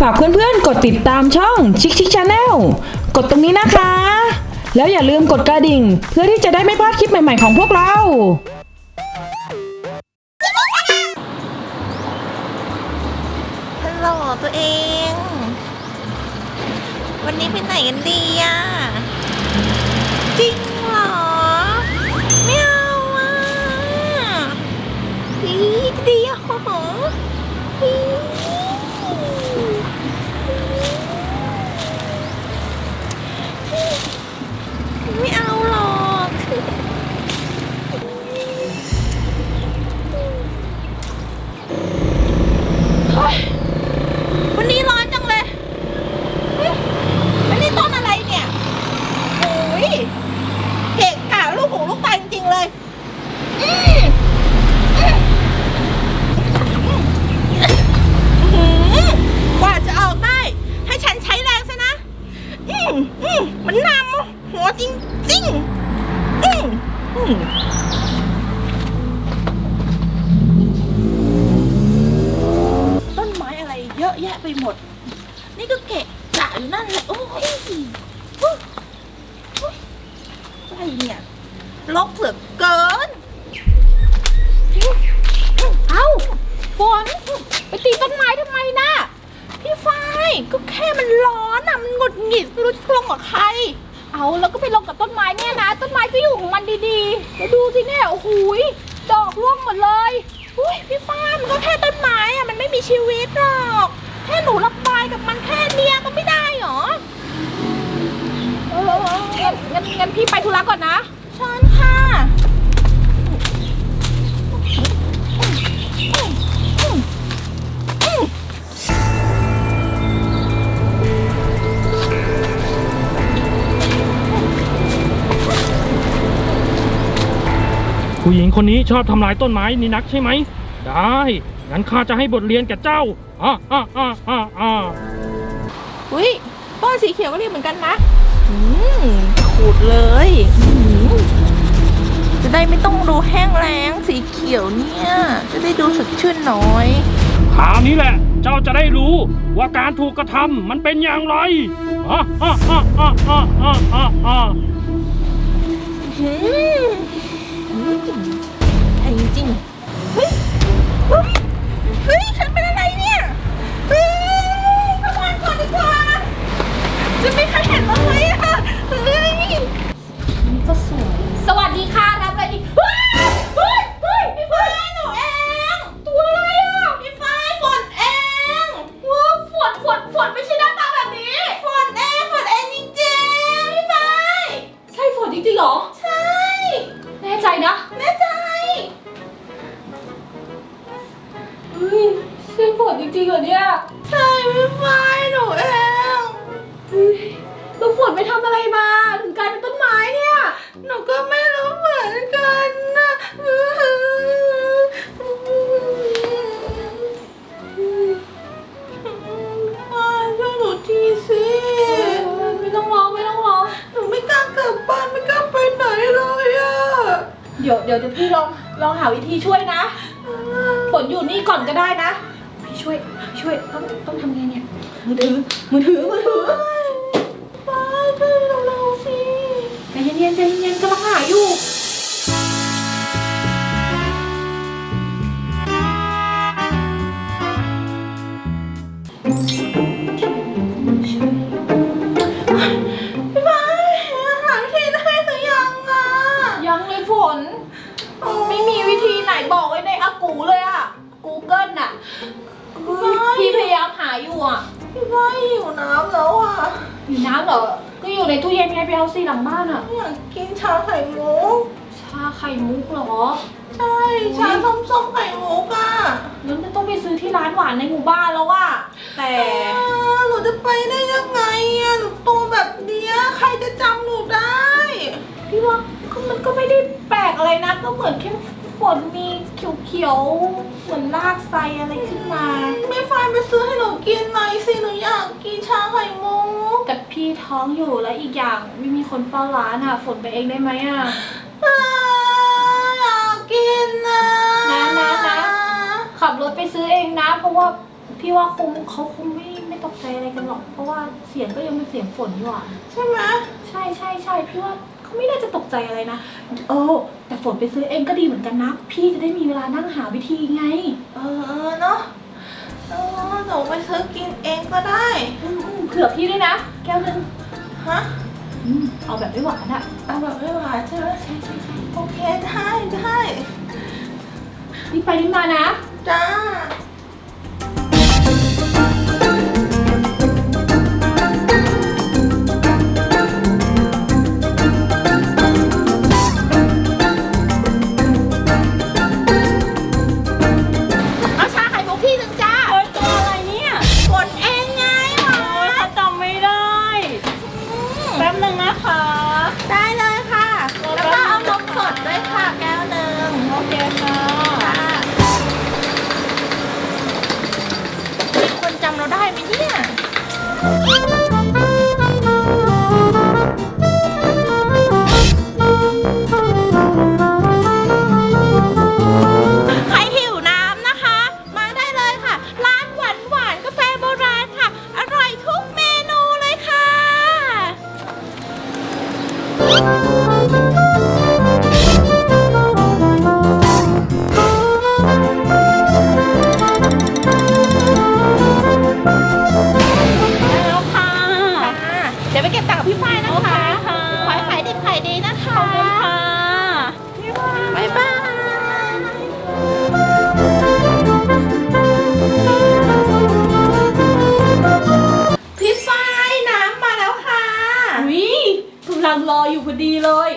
ฝากเพื่อนๆ กดติดตามช่องชิคชิคชาแนลกดตรงนี้นะคะ แล้วอย่าลืมกดกระดิ่ง เพื่อที่จะได้ไม่พลาดคลิปใหม่ๆของพวกเรา ฮัลโหลตัวเอง วันนี้ไปไหนกันดีอะ มด นี่ก็เกะกะอยู่นั่นแหละโอ้ยอะไรเนี่ยลกเหลือเกิน เอ้าฝนไปตีต้นไม้ทำไมนะพี่ฝ้ายก็แค่มันร้อนอะมันหงุดหงิดไม่รู้จะลงกับใคร เอาแล้วก็ไปลงกับต้นไม้เนี่ยนะ ต้นไม้ก็อยู่ของมันดีๆแล้วดูสิเนี่ยโอ้โหยดอกร่วงหมดเลยอุ้ยพี่ฝ้ายมันก็แค่ต้นไม้อะมันไม่มีชีวิตหรอก แค่หนูระบายกับมันแค่เนี้ยก็ไม่ได้หรอเอองั้นงั้นงั้นพี่ไปธุระก่อนนะเชิญค่ะ ผู้หญิงคนนี้ชอบทำลายต้นไม้นี่นักใช่ไหม ได้ งั้นข้าจะให้บทเรียนแก่เจ้า อ่าอ่าอ่าอ่าอ่าอุ้ยต้นสีเขียวก็เรียกเหมือนกันนะอืมขูดเลยอืมจะได้ไม่ต้องดูแห้งแล้งสีเขียวเนี่ย จะได้ดูสดชื่นหน่อยคราวนี้แหละ เจ้าจะได้รู้ว่าการถูกกระทำมันเป็นอย่างไรอ่าอ่าอ่าอ่าอ่าอ่าอ่าอ่าอืมอืมแพงจริงเฮ้ยเฮ้ยเฮ้ยฉันเป็นอะไรเนี่ยเฮ้ยกลับบ้านก่อนดีกว่า จะไม่ใครเห็นเราเลยอะเฮ้ยสวัสดีค่ะรับอะไรดีเฮ้ยเฮ้ยเฮ้ยพี่ฟ้าฟ้ายหนูเอง ตัวอะไรอะพี่ฟ้ายฝนเองว้าวฝนฝนฝนไม่ใช่หน้าตาแบบนี้ ฝนเองฝนเองจริงๆพี่ฟ้ายใช่ฝนจริงๆเหรอ ใช่ แน่ใจนะ แน่ใจเฮ้ยใช่ฝนจริงๆเหรอเนี่ย ใช่พี่ฟ้ายหนูเองเฮ้ยแล้วฝนไปทำอะไรมา ถึงกลายเป็นต้นไม้เนี่ย หนูก็ไม่รู้เหมือนกันนะฟ้าช่วยหนูทีสิไม่ต้องร้องไม่ต้องร้อง หนูไม่กล้ากลับบ้านไม่กล้าไปไหนเลยอะเดี๋ยวเดี๋ยวเดี๋ยวพี่ลองลองหาวิธีช่วยนะ ฝนอยู่นี่ก่อนก็ได้นะ พี่ช่วยช่วยต้องต้องทำไงเนี่ย มือถือมือถือมือถือ ฟ้ายช่วยเร็วๆสิ ใจ เย็นใจเย็นกำลังหาอยู่ เย็นไงไปเอาสิหลังบ้านอะอยากกินชาไข่มุก ชาไข่มุกเหรอ ใช่ ชาส้มๆไข่มุกอะงั้นก็ต้องไปซื้อที่ร้านหวานในหมู่บ้านแล้วว่าแต่อ่าหนูจะไปได้ยังไงอะหนูตัวแบบเนี้ยใครจะจำหนูได้ พี่ว่าก็มันก็ไม่ได้แปลกอะไรนะ ก็เหมือนแค่ ฝนมีเขียวๆเหมือนลากไซอะไรขึ้นมาไม่ไฟไปซื้อให้หนูกินหน่อยสิหนูอยากกินชาไข่มุกกับพี่ท้องอยู่แล้วอีกอย่างไม่มีคนเฝ้าร้านอะ ฝนไปเองได้ไหมอะอ่าอยากกินนะนะนะนะขับรถไปซื้อเองนะ เพราะว่าพี่ว่าคงเขาคงไม่ไม่ไม่ตกใจอะไรกันหรอก เพราะว่าเสียงก็ยังเป็นเสียงฝนอยู่อะ ใช่ไหมใช่ใช่ใช่พี่ว่า เขาไม่น่าจะตกใจอะไรนะโอ้แต่ฝนไปซื้อเองก็ดีเหมือนกันนะ พี่จะได้มีเวลานั่งหาวิธีไง เออเออเนาะเออหนูไปซื้อกินเองก็ได้อืมอืมเผื่อพี่ด้วยนะ แก้วนึงฮะอืมเอาแบบไม่หวานอะเอาแบบไม่หวานใช่ไหมใช่ใช่ใช่โอเคได้ได้ นี่ไปนี่มานะ จ้าเอา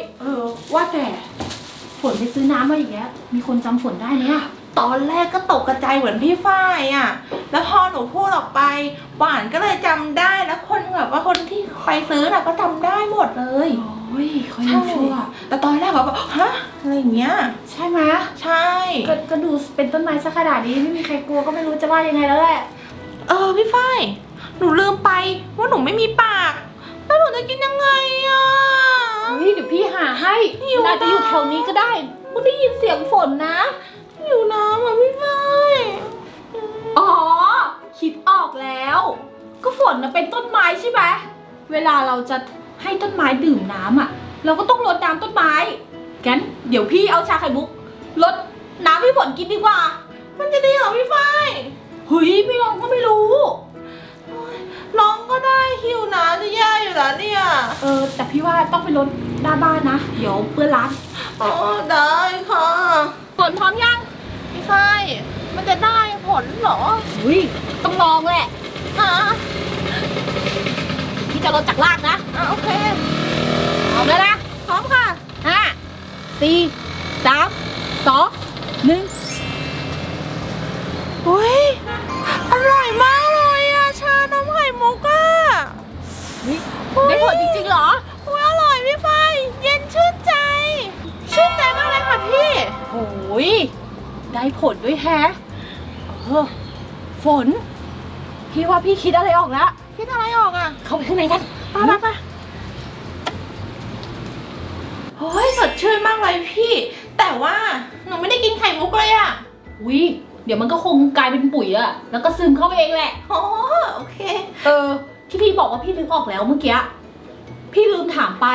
เลยเออ ว่าแต่ฝนไปซื้อน้ำมาอย่างเงี้ยมีคนจำฝนได้ไหมอะตอนแรกก็ตกกระจายเหมือนพี่ฝ้ายอะ แล้วพอหนูพูดออกไปหวานก็เลยจำได้แล้วคนแบบว่าคนที่ไปซื้อน่ะก็จำได้หมดเลยโอ้ยเขายังชั่ว แต่ตอนแรกเขาแบบฮะอะไรอย่างเงี้ย ใช่ไหมใช่ ก็ก็ดูเป็นต้นไม้สักขนาดนี้ไม่มีใครกลัวก็ไม่รู้จะว่ายังไงแล้วแหละ เออพี่ฝ้ายหนูลืมไปว่าหนูไม่มีปาก แล้วหนูจะกินยังไงอะ เฮ้ยเดี๋ยวพี่หาให้หิวน่าจะอยู่นะแถวนี้ก็ได้ก็ได้ยินเสียงฝนนะ หิวน้ำอะพี่ฝ้ายอ๋อ คิดออกแล้ว ก็ฝนนะเป็นต้นไม้ใช่ไหมเวลาเราจะให้ต้นไม้ดื่มน้ำอะ เราก็ต้องรดน้ำต้นไม้งั้นเดี๋ยวพี่เอาชาไข่มุกรดน้ำให้ฝนกินดีกว่า มันจะดีเหรอพี่ฝ้ายเฮ้ยไม่ลองก็ไม่รู้ น้องก็ได้หิวน้ำจะแย่อยู่แล้วเนี่ยเออ แต่พี่ว่าต้องไปรดหน้าบ้านนะ เดี๋ยวเปื้อนร้านอ๋อได้ค่ะฝนพร้อมยังพี่ฝ้ายมันจะได้ผลเหรอเฮ้ยต้องลองแหละอะพี่จะรดจากล่างนะอะโอเคพร้อมแล้วนะพร้อมค่ะห้าสี่สามสองหนึ่งอุ้ยอร่อยมาก อ้ยได้ผลด้วยแฮะเออฝน พี่ว่าพี่คิดอะไรออกแล้ว คิดอะไรออกอะ เข้าไปข้างในกันไปไปไปโอ้ยสดชื่นมากเลยพี่ แต่ว่าหนูไม่ได้กินไข่มุกเลยอะวิเดี๋ยวมันก็คงกลายเป็นปุ๋ยอะแล้วก็ซึมเข้าไปเองแหละอ๋อโอเค เออ ที่พี่บอกว่าพี่นึกออกแล้วเมื่อกี้ พี่ลืมถามไป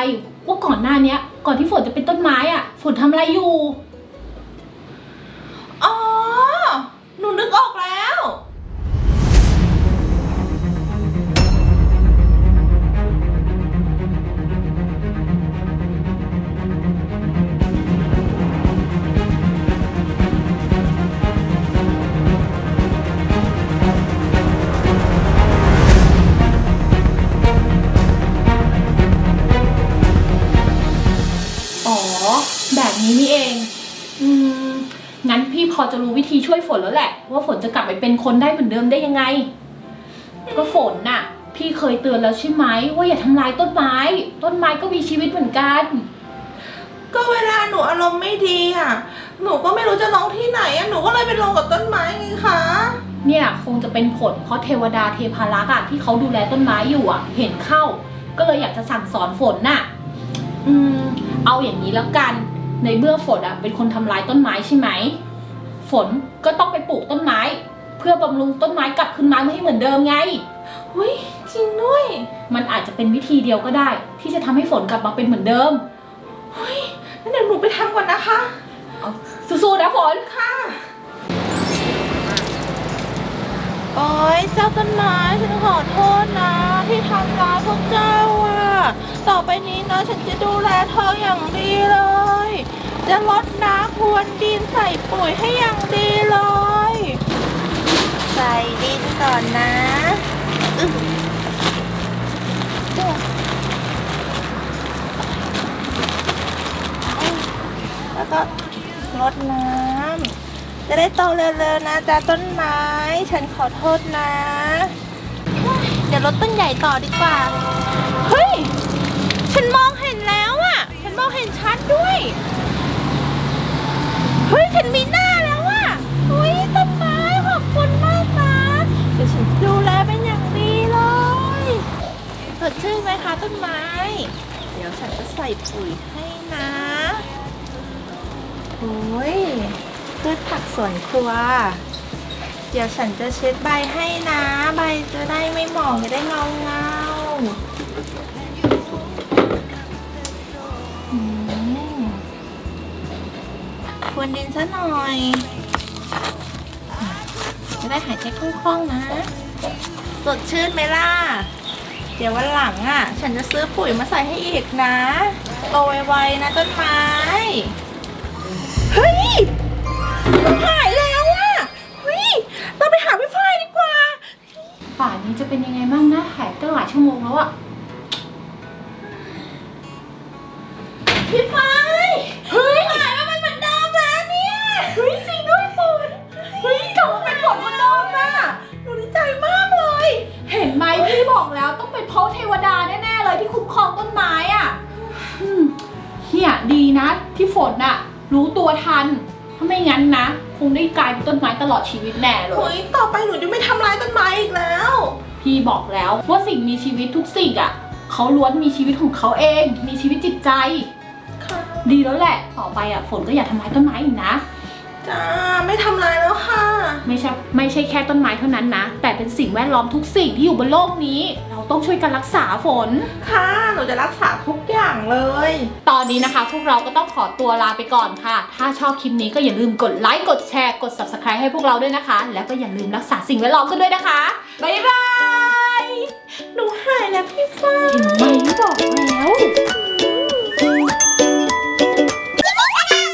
ว่าก่อนหน้าเนี้ย ก่อนที่ฝนจะเป็นต้นไม้อะฝนทำอะไรอยู่ นี้นี่เอง อืม งั้นพี่พอจะรู้วิธีช่วยฝนแล้วแหละ ว่าฝนจะกลับไปเป็นคนได้เหมือนเดิมได้ยังไง ก็ฝนน่ะ พี่เคยเตือนแล้วใช่ไหมว่าอย่าทำลายต้นไม้ ต้นไม้ก็มีชีวิตเหมือนกัน ก็เวลาหนูอารมณ์ไม่ดีอะ หนูก็ไม่รู้จะลงที่ไหนอะ หนูก็เลยไปลงกับต้นไม้ไงคะ เนี่ยคงจะเป็นผลเพราะเทวดาเทพารักษ์อะที่เขาดูแลต้นไม้อยู่อะเห็นเข้า ก็เลยอยากจะสั่งสอนฝนน่ะ อืม เอาอย่างนี้แล้วกัน ในเมื่อฝนอะเป็นคนทำลายต้นไม้ใช่ไหม ฝนก็ต้องไปปลูกต้นไม้ เพื่อบำรุงต้นไม้กลับคืนมาให้เหมือนเดิมไงอุ้ยจริงด้วย มันอาจจะเป็นวิธีเดียวก็ได้ ที่จะทำให้ฝนกลับมาเป็นเหมือนเดิมเฮ้ยงั้นเดี๋ยวหนูไปทำก่อนนะคะสู้ๆนะฝนค่ะ โอ๊ยเจ้าต้นไม้ฉันขอโทษนะ ที่ทำร้ายพวกเจ้าอะ ต่อไปนี้นะฉันจะดูแลเธออย่างดีเลย จะลดน้ำพรวนดินใส่ปุ๋ยให้อย่างดีเลย ใส่ดินก่อนนะอึ๊บแล้วก็ลดน้ำจะได้โตเร็วๆนะจ๊ะต้นไม้ ฉันขอโทษนะ เดี๋ยวรถต้นใหญ่ต่อดีกว่า เฮ้ย ฉันมองเห็นแล้วอะฉันมองเห็นชัดด้วย เฮ้ย ฉันมีหน้าแล้วอะเฮ้ยต้นไม้ขอบคุณมากนะเดี๋ยวฉันดูแลเป็นอย่างดีเลยสดชื่นไหมคะต้นไม้ เดี๋ยวฉันจะใส่ปุ๋ยให้นะโอ้ยพืชผักสวนครัว เดี๋ยวฉันจะเช็ดใบให้นะ ใบจะได้ไม่หมองจะได้เงาเงา เย็นดินซะหน่อยจะได้หายใจคล่องๆนะสดชื่นไหมล่ะ เดี๋ยววันหลังอะ ฉันจะซื้อปุ๋ยมาใส่ให้อีกนะโตไวๆนะต้นไม้ เฮ้ยหาย นะที่ฝนน่ะ รู้ตัวทัน ถ้าไม่งั้นนะ คงได้กลายเป็นต้นไม้ตลอดชีวิตแน่เลเฮ้ย ยต่อไปหนูจะไม่ทำร้ายต้นไม้อีกแล้ว พี่บอกแล้วว่าสิ่งมีชีวิตทุกสิ่งอะเขาล้วนมีชีวิตของเขาเอง มีชีวิตจิตใจ ค่ะ ดีแล้วแหละ ต่อไปอะฝนก็อย่าทำร้ายต้นไม้อีกนะ จ้าไม่ทำร้ายแล้วค่ะ ไม่ใช่ไม่ใช่แค่ต้นไม้เท่านั้นนะ แต่เป็นสิ่งแวดล้อมทุกสิ่งที่อยู่บนโลกนี้ เราต้องช่วยกันรักษาฝน ค่ะหนูจะรักษาทุกอย่างเลย ตอนนี้นะคะ พวกเราก็ต้องขอตัวลาไปก่อนค่ะ ถ้าชอบคลิปนี้ก็อย่าลืมกดไลค์กดแชร์กด subscribe ให้พวกเราด้วยนะคะ แล้วก็อย่าลืมรักษาสิ่งแวดล้อมกันด้วยนะคะบ๊ายบายหนูหายแล้วพี่ฝ้ายเห็นไหมบอกแล้วอื